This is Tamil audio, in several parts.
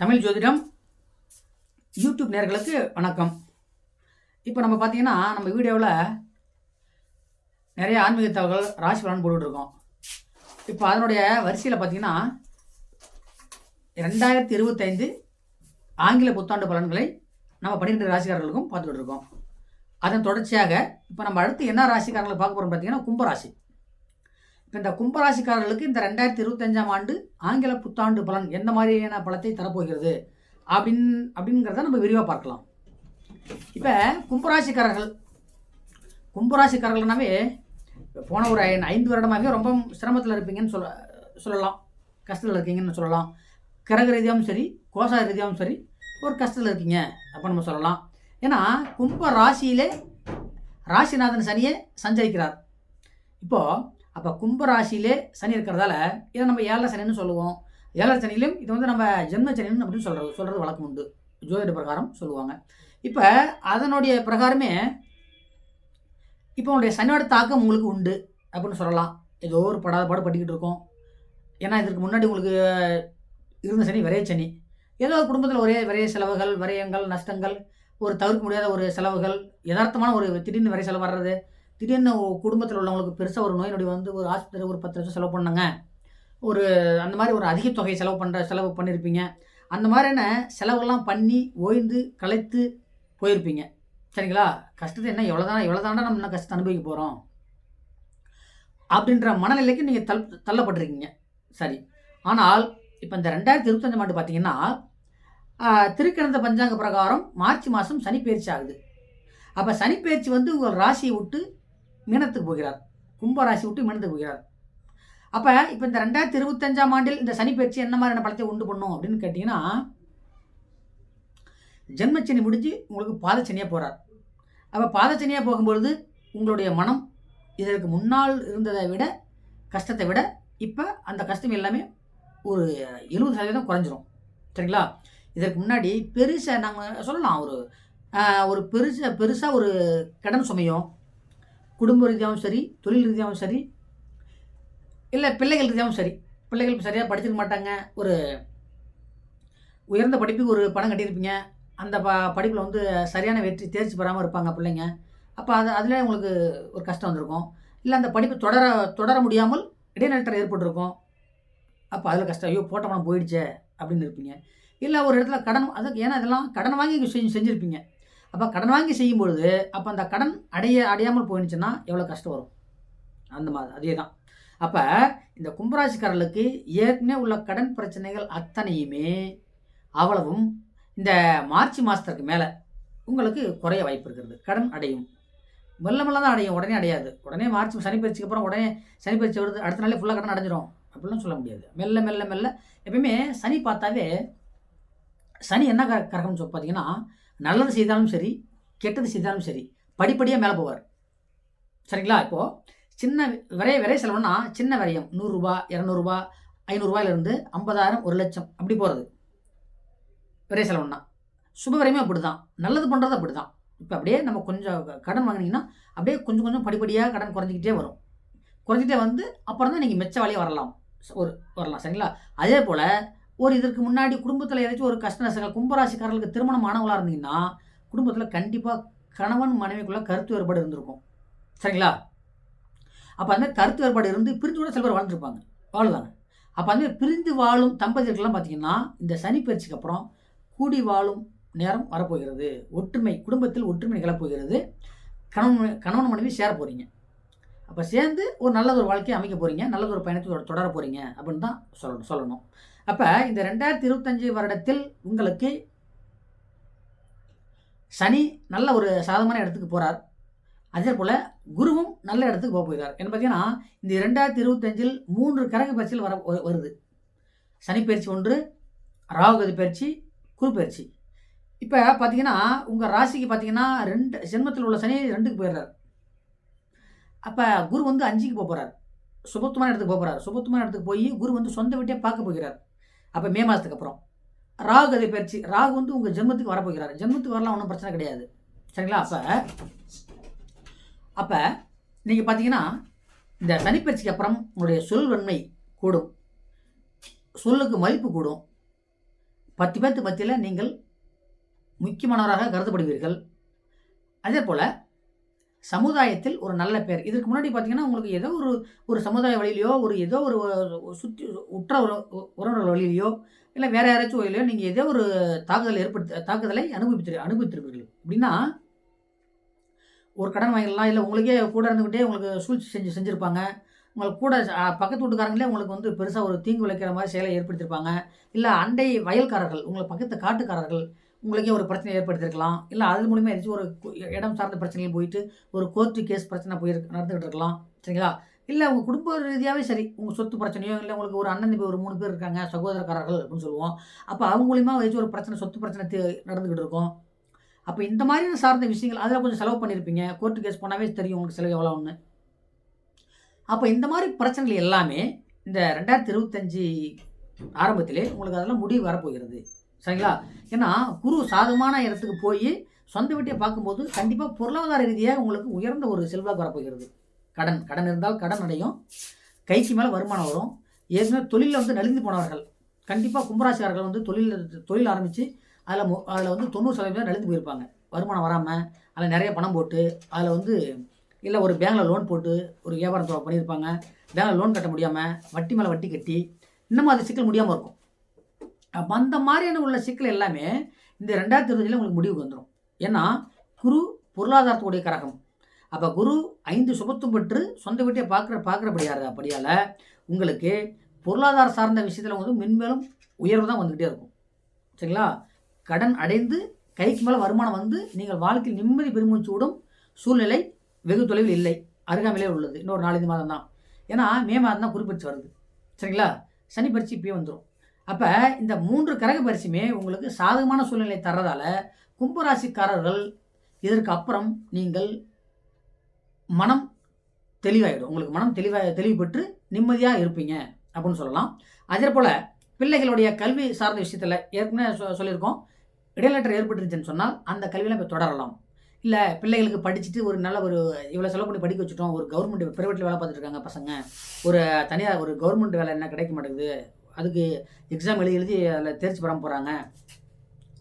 தமிழ் ஜோதிடம் யூடியூப் நேர்களுக்கு வணக்கம். இப்போ நம்ம பார்த்தீங்கன்னா நம்ம வீடியோவில் நிறைய ஆன்மீக தகவல் ராசி பலன் போட்டுட்ருக்கோம். இப்போ அதனுடைய வரிசையில் பார்த்தீங்கன்னா ரெண்டாயிரத்தி இருபத்தைந்து ஆங்கில புத்தாண்டு பலன்களை நம்ம பன்னிரெண்டு ராசிக்காரர்களுக்கும் பார்த்துட்டு இருக்கோம். அதன் தொடர்ச்சியாக இப்போ நம்ம அடுத்து என்ன ராசிக்காரர்களை பார்க்க போகிறோம் பார்த்தீங்கன்னா கும்பராசி. இப்போ இந்த கும்பராசிக்காரர்களுக்கு இந்த ரெண்டாயிரத்தி இருபத்தஞ்சாம் ஆண்டு ஆங்கில புத்தாண்டு பலன் எந்த மாதிரியான பலத்தை தரப்போகிறது? அப்படின் அப்படிங்கிறத நம்ம விரிவாக பார்க்கலாம். இப்போ கும்பராசிக்காரர்கள் கும்பராசிக்காரர்கள்னாவே போன ஒரு ஐந்து வருடமாகவே ரொம்ப சிரமத்தில் இருப்பீங்கன்னு சொல்ல சொல்லலாம். கஷ்டத்தில் இருக்கீங்கன்னு சொல்லலாம். கிரக ரீதியாகவும் சரி கோசா ரீதியாகவும் சரி ஒரு கஷ்டத்தில் இருக்கீங்க அப்போ நம்ம சொல்லலாம். ஏன்னா கும்ப ராசியிலே ராசிநாதன் சனியே சஞ்சரிக்கிறார். இப்போது அப்போ கும்பராசியிலே சனி இருக்கிறதால இதை நம்ம ஏழரை சனின்னு சொல்லுவோம். ஏழரை சனியிலும் இது வந்து நம்ம ஜென்ம சனின்னு அப்படின்னு சொல்கிறது சொல்கிறது வழக்கம் உண்டு. ஜோதிட பிரகாரம் சொல்லுவாங்க. இப்போ அதனுடைய பிரகாரமே இப்போ உங்களுடைய சனியோட தாக்கம் உங்களுக்கு உண்டு அப்படின்னு சொல்லலாம். ஏதோ ஒரு படாத பாடு பட்டிக்கிட்டு இருக்கோம். ஏன்னா இதற்கு முன்னாடி உங்களுக்கு இருந்த சனி விரைய சனி. ஏதோ ஒரு குடும்பத்தில் ஒரே விரைய செலவுகள் விரயங்கள் நஷ்டங்கள் ஒரு தவிர்க்க முடியாத ஒரு செலவுகள் யதார்த்தமான ஒரு திடீர்னு விரை செலவு வர்றது திடீர்னு குடும்பத்தில் உள்ளவங்களுக்கு பெருசாக ஒரு நோய் நொடி வந்து ஒரு ஆஸ்பத்திரி ஒரு பத்து லட்சம் செலவு பண்ணாங்க. ஒரு அந்த மாதிரி ஒரு அதிக தொகையை செலவு பண்ணுற செலவு பண்ணியிருப்பீங்க அந்த மாதிரியான செலவெல்லாம் பண்ணி ஓய்ந்து களைத்து போயிருப்பீங்க. சரிங்களா? கஷ்டத்தை என்ன எவ்வளோ தான் எவ்வளோ தாண்டா நம்ம இன்னும் கஷ்டத்தை அனுபவிக்க போகிறோம் அப்படின்ற மனநிலைக்கு நீங்கள் தள் தள்ளப்பட்டிருக்கீங்க. சரி. ஆனால் இப்போ இந்த ரெண்டாயிரத்தி இருபத்தஞ்சாம் ஆண்டு பார்த்தீங்கன்னா திருக்கிழந்த பஞ்சாங்க பிரகாரம் மார்ச் மாதம் சனிப்பெயர்ச்சி ஆகுது. அப்போ சனிப்பெயர்ச்சி வந்து உங்கள் ராசியை விட்டு மீனத்துக்கு போகிறார். கும்பராசி விட்டு மீனத்துக்கு போகிறார். அப்போ இப்போ இந்த ரெண்டாயிரத்தி இருபத்தஞ்சாம் ஆண்டில் இந்த சனி பயிற்சி என்ன மாதிரியான பலத்தை உண்டு பண்ணும் அப்படின்னு கேட்டிங்கன்னா ஜென்மச்சனி முடிஞ்சு உங்களுக்கு பாதச்சனியாக போகிறார் அப்போ பாதச்சனியாக போகும்பொழுது உங்களுடைய மனம் இதற்கு முன்னால் இருந்ததை விட கஷ்டத்தை விட இப்போ அந்த கஷ்டம் எல்லாமே ஒரு எழுபது சதவீதம் குறைஞ்சிரும். சரிங்களா? இதற்கு முன்னாடி பெருசாக நாங்கள் சொல்லலாம் ஒரு ஒரு பெருசாக பெருசாக ஒரு கடன் சுமையும் குடும்ப ரீதியாகவும் சரி தொழில் ரீதியாகவும் சரி இல்லை பிள்ளைகள் ரீதியாகவும் சரி. பிள்ளைகள் சரியாக படிச்சிருக்க மாட்டாங்க. ஒரு உயர்ந்த படிப்புக்கு ஒரு பணம் கட்டியிருப்பீங்க. அந்த ப படிப்பில் வந்து சரியான வெற்றி தேர்ச்சி பெறாமல் இருப்பாங்க பிள்ளைங்க. அப்போ அது அதில் உங்களுக்கு ஒரு கஷ்டம் வந்திருக்கும். இல்லை அந்த படிப்பு தொடர தொடர முடியாமல் இடைநிறுத்தம் ஏற்பட்டிருக்கும். அப்போ அதில் கஷ்டம் ஐயோ போட்ட பணம் போயிடுச்சே அப்படின்னு இருப்பீங்க. இல்லை ஒரு இடத்துல கடன் அதுக்கு ஏன்னா இதெல்லாம் கடன் வாங்கி செஞ்சு செஞ்சுருப்பீங்க. அப்போ கடன் வாங்கி செய்யும் பொழுது அப்போ அந்த கடன் அடைய அடையாமல் போயிடுச்சுன்னா எவ்வளோ கஷ்டம் வரும்? அந்த மாதிரி அதே தான் அப்போ இந்த கும்பராசிக்காரர்களுக்கு ஏற்கனவே உள்ள கடன் பிரச்சனைகள் அத்தனையுமே அவ்வளவும் இந்த மார்ச் மாதத்துக்கு மேலே உங்களுக்கு குறைய வாய்ப்பு இருக்கிறது. கடன் அடையும். மெல்ல மெல்ல தான் அடையும். உடனே அடையாது. உடனே மார்ச் சனி பயிற்சிக்கு அப்புறம் உடனே சனி பயிற்சி வருது. அடுத்த நாளே ஃபுல்லாக கடன் அடைஞ்சிரும். அப்படிலாம் சொல்ல முடியாது. மெல்ல மெல்ல மெல்ல எப்பயுமே சனி பார்த்தாவே சனி என்ன க கரகம்னு சொல்லி பார்த்தீங்கன்னா நல்லது செய்தாலும் சரி கெட்டது செய்தாலும் சரி படிப்படியாக மேலே போவார். சரிங்களா? இப்போது சின்ன விரைய விரைய செலவுனா சின்ன விரயம். நூறுரூபா இரநூறுபா ஐநூறுரூவாயிலிருந்து ஐம்பதாயிரம் ஒரு லட்சம் அப்படி போகிறது விரை செலவுனா சுப விரயமே அப்படி தான் நல்லது பண்ணுறது அப்படி தான் இப்போ அப்படியே நம்ம கொஞ்சம் கடன் வாங்கினீங்கன்னா அப்படியே கொஞ்சம் கொஞ்சம் படிப்படியாக கடன் குறைஞ்சிக்கிட்டே வரும். குறைஞ்சிட்டே வந்து அப்புறம் தான் நீங்கள் மெச்ச வேலையை வரலாம். ஒரு வரலாம். சரிங்களா? அதே போல் ஒரு இதற்கு முன்னாடி குடும்பத்தில் ஏதாச்சும் ஒரு கஷ்ட நஷ்டங்கள் கும்பராசிக்காரர்களுக்கு திருமணம் ஆனவங்களாக இருந்தீங்கன்னா குடும்பத்தில் கண்டிப்பாக கணவன் மனைவிக்குள்ளே கருத்து வேறுபாடு இருந்திருக்கும். சரிங்களா? அப்போ அந்த கருத்து வேறுபாடு இருந்து பிரிஞ்சு கூட சில பேர் வாழ்ந்துருப்பாங்க. வாழ்வாங்க அப்போ அந்த பிரிந்து வாழும் தம்பதியர்கள்லாம் பார்த்தீங்கன்னா இந்த சனி பயிற்சிக்கு அப்புறம் கூடி வாழும் நேரம் வரப்போகிறது. ஒற்றுமை குடும்பத்தில் ஒற்றுமை நிகழப்போகிறது. கணவன் கணவன் மனைவி சேர போகிறீங்க அப்போ சேர்ந்து ஒரு நல்ல ஒரு வாழ்க்கையை அமைக்க போகிறீங்க நல்லது ஒரு பயணத்தை தொட- தொடர போகிறீங்க அப்படின்னு தான் சொல்லணும் சொல்லணும். அப்போ இந்த ரெண்டாயிரத்தி இருபத்தஞ்சு வருடத்தில் உங்களுக்கு சனி நல்ல ஒரு சாதமான இடத்துக்கு போகிறார் அதே போல் குருவும் நல்ல இடத்துக்கு போக போகிறார். என்ன பார்த்தீங்கன்னா இந்த ரெண்டாயிரத்தி இருபத்தஞ்சில் மூன்று கரக பயிற்சியில் வர வருது. சனி பயிற்சி ஒன்று ராகுகதி பயிற்சி குரு பயிற்சி. இப்போ பார்த்தீங்கன்னா உங்கள் ராசிக்கு பார்த்தீங்கன்னா ரெண்டு ஜென்மத்தில் உள்ள சனி ரெண்டுக்கு போயிடுறார். அப்போ குரு வந்து அஞ்சுக்கு போக போகிறார் சுபத்துமான இடத்துக்கு போக போகிறார் சுபத்துமான இடத்துக்கு போய் குரு வந்து சொந்த வீட்டையே பார்க்க போகிறார். அப்போ மே மாதத்துக்கு அப்புறம். ராகு கதை பயிற்சி. ராகு வந்து உங்கள் ஜென்மத்துக்கு வரப்போகிறார். ஜென்மத்துக்கு வரலாம் ஒன்றும் பிரச்சனை கிடையாது. சரிங்களா? அப்போ அப்போ நீங்கள் பார்த்தீங்கன்னா இந்த சனிப்பயிற்சிக்கு அப்புறம் உங்களுடைய சொல் வன்மை கூடும். சொல்லுக்கு மதிப்பு கூடும். பத்து பேர்த்து மத்தியில் நீங்கள் முக்கியமானவராக கருதப்படுவீர்கள். அதே போல் சமுதாயத்தில் ஒரு நல்ல பேர். இதற்கு முன்னாடி பார்த்தீங்கன்னா உங்களுக்கு ஏதோ ஒரு ஒரு சமுதாய வழியிலையோ ஒரு ஏதோ ஒரு சுற்றி உற்ற உற உறவினர் வழியிலையோ இல்லை வேறு யாராச்சும் வழியிலையோ நீங்கள் ஏதோ ஒரு தாக்குதலை ஏற்படுத்த தாக்குதலை அனுபவித்து அனுபவித்திருப்பீர்கள். அப்படின்னா ஒரு கடன் வாங்கிடலாம். இல்லை உங்களுக்கே கூட இருந்துக்கிட்டே உங்களுக்கு சூழ்ச்சி செஞ்சு செஞ்சுருப்பாங்க. உங்களுக்கு கூட பக்கத்து வீட்டுக்காரங்களே உங்களுக்கு வந்து பெருசாக ஒரு தீங்கு விளைக்கிற மாதிரி செயலை ஏற்படுத்தியிருப்பாங்க இல்லை அண்டை வயல்காரர்கள் உங்களை பக்கத்து காட்டுக்காரர்கள் உங்களுக்கே ஒரு பிரச்சனை ஏற்படுத்தியிருக்கலாம் இல்லை அது மூலிமா ஏதாச்சும் ஒரு இடம் சார்ந்த பிரச்சனைகள் போயிட்டு ஒரு கோர்ட்டு கேஸ் பிரச்சனை போயிருக்கு நடந்துகிட்டு இருக்கலாம். சரிங்களா? இல்லை உங்கள் குடும்ப ரீதியாகவே சரி உங்கள் சொத்து பிரச்சனையோ இல்லை உங்களுக்கு ஒரு அண்ணன் ஒரு மூணு பேர் இருக்காங்க சகோதரக்காரர்கள் அப்படின்னு சொல்லுவோம். அப்போ அவங்க மூலிமா ஏதாச்சும் ஒரு பிரச்சனை சொத்து பிரச்சனை நடந்துக்கிட்டு இருக்கும். அப்போ இந்த மாதிரி சார்ந்த விஷயங்கள் அதில் கொஞ்சம் செலவு பண்ணியிருப்பீங்க கோர்ட்டு கேஸ் போனாவே தெரியும் உங்களுக்கு செலவு எவ்வளோ ஒன்று அப்போ இந்த மாதிரி பிரச்சனைகள் எல்லாமே இந்த ரெண்டாயிரத்தி இருபத்தஞ்சி ஆரம்பத்திலே உங்களுக்கு அதெல்லாம் முடிவு வரப்போகிறது. சரிங்களா? ஏன்னா குரு சாதகமான இடத்துக்கு போய் சொந்த வீட்டையை பார்க்கும்போது கண்டிப்பாக பொருளாதார ரீதியாக உங்களுக்கு உயர்ந்த ஒரு செல்வாக்கு வரப்போகிறது. கடன் கடன் இருந்தால் கடன் அடையும். கைக்கு மேலே வருமானம் வரும். ஏற்கனவே தொழிலில் வந்து நலிந்து போனவர்கள் கண்டிப்பாக கும்பராசிக்காரர்கள் வந்து தொழில் தொழில் ஆரம்பித்து அதில் அதில் வந்து தொண்ணூறு சதவீதம் நலிந்து போயிருப்பாங்க. வருமானம் வராமல் அதில் நிறைய பணம் போட்டு அதில் வந்து இல்லை ஒரு பேங்கில் லோன் போட்டு ஒரு வியாபாரம் பண்ணியிருப்பாங்க. பேங்கில் லோன் கட்ட முடியாமல் வட்டி மேலே வட்டி கட்டி இன்னமும் அது சிக்கல் முடியாமல் இருக்கும். அப்போ அந்த மாதிரியான உள்ள சிக்கல் எல்லாமே இந்த ரெண்டாயிரத்தி இருபதுல உங்களுக்கு முடிவுக்கு வந்துடும் ஏன்னா குரு பொருளாதாரத்துடைய கரகம். அப்போ குரு ஐந்து சுபத்தும் பெற்று சொந்த வீட்டையை பார்க்குற பார்க்குறபடியாரு அப்படியால் உங்களுக்கு பொருளாதார சார்ந்த விஷயத்தில் வந்து மென்மேலும் உயர்வு தான் வந்துக்கிட்டே இருக்கும். சரிங்களா? கடன் அடைந்து கைக்கு மேலே வருமானம் வந்து நீங்கள் வாழ்க்கையில் நிம்மதி பெருமூச்சு விடும் சூழ்நிலை வெகு தொலைவில் இல்லை. அருகாமையிலே உள்ளது. இன்னொரு நாலஞ்சு மாதம் தான் ஏன்னா மே மாதம் தான் குறிப்பிட்டு வருது. சரிங்களா? சனி பயிற்சி இப்பயே வந்துடும் அப்போ இந்த மூன்று கிரக பரிசுமே உங்களுக்கு சாதகமான சூழ்நிலை தர்றதால கும்பராசிக்காரர்கள் இதற்கு அப்புறம் நீங்கள் மனம் தெளிவாயிடும். உங்களுக்கு மனம் தெளிவாக தெளிவு பெற்று நிம்மதியாக இருப்பீங்க அப்படின்னு சொல்லலாம். அதே போல் பிள்ளைகளுடைய கல்வி சார்ந்த விஷயத்தில் ஏற்கனவே சொ சொல்லியிருக்கோம். இடைநிலட்டர் ஏற்பட்டுருச்சுன்னு சொன்னால் அந்த கல்வியில் இப்போ தொடரலாம். இல்லை பிள்ளைகளுக்கு படிச்சுட்டு ஒரு நல்ல ஒரு இவ்வளோ செலவு பண்ணி படிக்க வச்சுட்டோம். ஒரு கவர்மெண்ட் ப்ரைவேட்டில் வேலை பார்த்துட்டு இருக்காங்க பசங்க. ஒரு தனியாக ஒரு கவர்மெண்ட் வேலை என்ன கிடைக்க மாட்டேங்குது? அதுக்கு எக்ஸாம் எழுதி எழுதி அதில் தேர்ச்சி பெறாமல் போகிறாங்க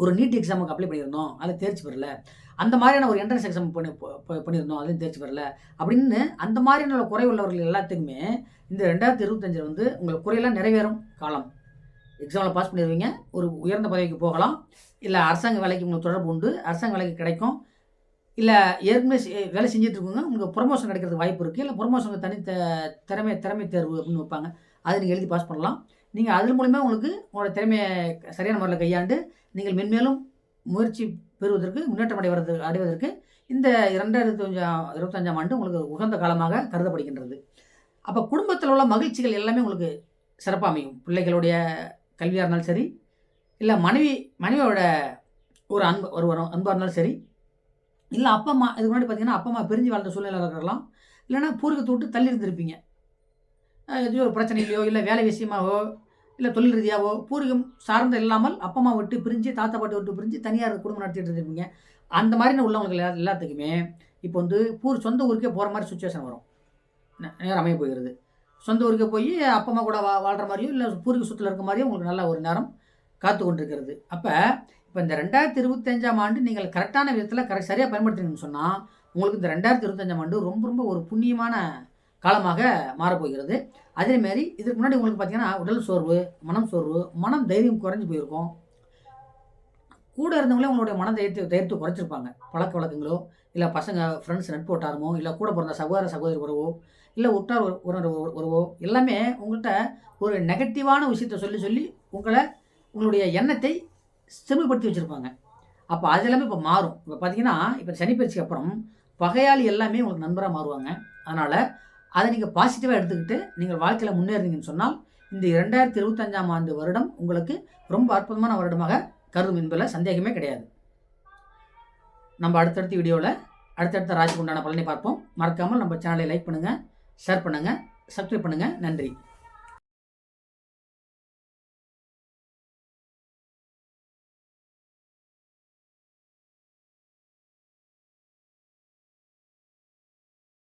ஒரு நீட் எக்ஸாமுக்கு அப்ளை பண்ணியிருந்தோம். அதில் தேர்ச்சி பெறல. அந்த மாதிரியான ஒரு என்ட்ரன்ஸ் எக்ஸாம் பண்ணி பண்ணியிருந்தோம். அதுலேயும் தேர்ச்சி பெறல. அப்படின்னு அந்த மாதிரியான குறை உள்ளவர்கள் எல்லாத்துக்குமே இந்த ரெண்டாயிரத்தி இருபத்தஞ்சில் வந்து உங்களுக்கு குறையெல்லாம் நிறைவேறும் காலம். எக்ஸாமில் பாஸ் பண்ணிடுவீங்க ஒரு உயர்ந்த பதவிக்கு போகலாம். இல்லை அரசாங்க வேலைக்கு உங்களுக்கு தொடர்பு உண்டு. அரசாங்க வேலைக்கு கிடைக்கும். இல்லை ஏற்கனவே வேலை செஞ்சிட்டுருக்காங்க உங்களுக்கு ப்ரொமோஷன் கிடைக்கிறதுக்கு வாய்ப்பு இருக்குது இல்லை ப்ரொமோஷனுக்கு தனி திறமை திறமை தேர்வு அப்படின்னு வைப்பாங்க. அதை நீங்கள் எழுதி பாஸ் பண்ணலாம். நீங்கள் அதன் மூலிமா உங்களுக்கு உங்களோட திறமையை சரியான முறையில் கையாண்டு நீங்கள் மென்மேலும் முயற்சி பெறுவதற்கு முன்னேற்றம் அடைவது அடைவதற்கு இந்த இரண்டாயிரத்தி அஞ்சாம் இருபத்தஞ்சாம் ஆண்டு உங்களுக்கு உகந்த காலமாக கருதப்படுகின்றது. அப்போ குடும்பத்தில் உள்ள மகிழ்ச்சிகள் எல்லாமே உங்களுக்கு சிறப்பாக அமையும். பிள்ளைகளுடைய கல்வியாக இருந்தாலும் சரி இல்லை மனைவி மனைவியோட ஒரு அன்பு ஒரு அன்பாக இருந்தாலும் சரி இல்லை அப்பா அம்மா இதுக்கு முன்னாடி பார்த்தீங்கன்னா அப்பா அம்மா பிரிஞ்சு வாழ்ந்த சூழ்நிலை இருக்கலாம் இல்லைன்னா பூர்வீகத்தை விட்டு தள்ளி இருந்திருப்பீங்க. எதுவும் ஒரு பிரச்சனையிலையோ இல்லை வேலை விஷயமாவோ இல்லை தொழில் ரீதியாகவோ பூர்வீகம் சார்ந்த இல்லாமல் அப்பா அம்மா விட்டு பிரிஞ்சு தாத்தா பாட்டி விட்டு பிரிஞ்சு தனியார் குடும்பம் நடத்திட்டு இருந்திருப்பீங்க. அந்த மாதிரி உள்ளவங்களுக்கு எல்லா எல்லாத்துக்குமே இப்போ வந்து பூர் சொந்த ஊருக்கே போகிற மாதிரி சுச்சுவேஷன் வரும். நேரம் அமைய போகிறது. சொந்த ஊருக்கே போய் அப்பா அம்மா கூட வா வாழ்கிற மாதிரியும் இல்லை பூர்வீக சுற்றில் இருக்க மாதிரியும் உங்களுக்கு நல்ல ஒரு நேரம் காத்து கொண்டிருக்கிறது. அப்போ இப்போ இந்த ரெண்டாயிரத்தி இருபத்தஞ்சாம் ஆண்டு நீங்கள் கரெக்டான விதத்தில் கரெக்ட் சரியாக பயன்படுத்தினீங்கன்னு சொன்னால் உங்களுக்கு இந்த ரெண்டாயிரத்தி இருபத்தஞ்சாம் ஆண்டு ரொம்ப ரொம்ப ஒரு புண்ணியமான காலமாக மாறப்போகிறது. அதேமாரி இதுக்கு முன்னாடி உங்களுக்கு பார்த்தீங்கன்னா உடல் சோர்வு மனம் சோர்வு மனம் தைரியம் குறைஞ்சி போயிருக்கும். கூட இருந்தவங்களே உங்களுடைய மன தைரியத்தை தைரியத்தை குறைச்சிருப்பாங்க. பழக்க வழக்கங்களோ இல்லை பசங்க ஃப்ரெண்ட்ஸ் நட்பு வட்டாரமோ இல்லை கூட பிறந்த சகோதர சகோதரி உறவோ இல்லை உற்றார் உறவு உறவோ எல்லாமே உங்கள்கிட்ட ஒரு நெகட்டிவான விஷயத்த சொல்லி சொல்லி உங்களை உங்களுடைய எண்ணத்தை செம்மைப்படுத்தி வச்சுருப்பாங்க. அப்போ அது எல்லாமே இப்போ மாறும். இப்போ பார்த்தீங்கன்னா இப்போ சனிப்பயிற்சிக்கு அப்புறம் பகையாளி எல்லாமே உங்களுக்கு நண்பராக மாறுவாங்க. அதனால் அதை நீங்கள் பாசிட்டிவாக எடுத்துக்கிட்டு நீங்கள் வாழ்க்கையில் முன்னேறினீங்கன்னு சொன்னால் இந்த இரண்டாயிரத்தி இருபத்தஞ்சாம் ஆண்டு வருடம் உங்களுக்கு ரொம்ப அற்புதமான வருடமாக கருதும் என்பதில் சந்தேகமே கிடையாது. நம்ம அடுத்தடுத்த வீடியோவில் அடுத்தடுத்த ராசிக்கு உண்டான பலனை பார்ப்போம். மறக்காமல் நம்ம சேனலை லைக் பண்ணுங்கள் ஷேர் பண்ணுங்கள் சப்ஸ்கிரைப் பண்ணுங்கள் நன்றி.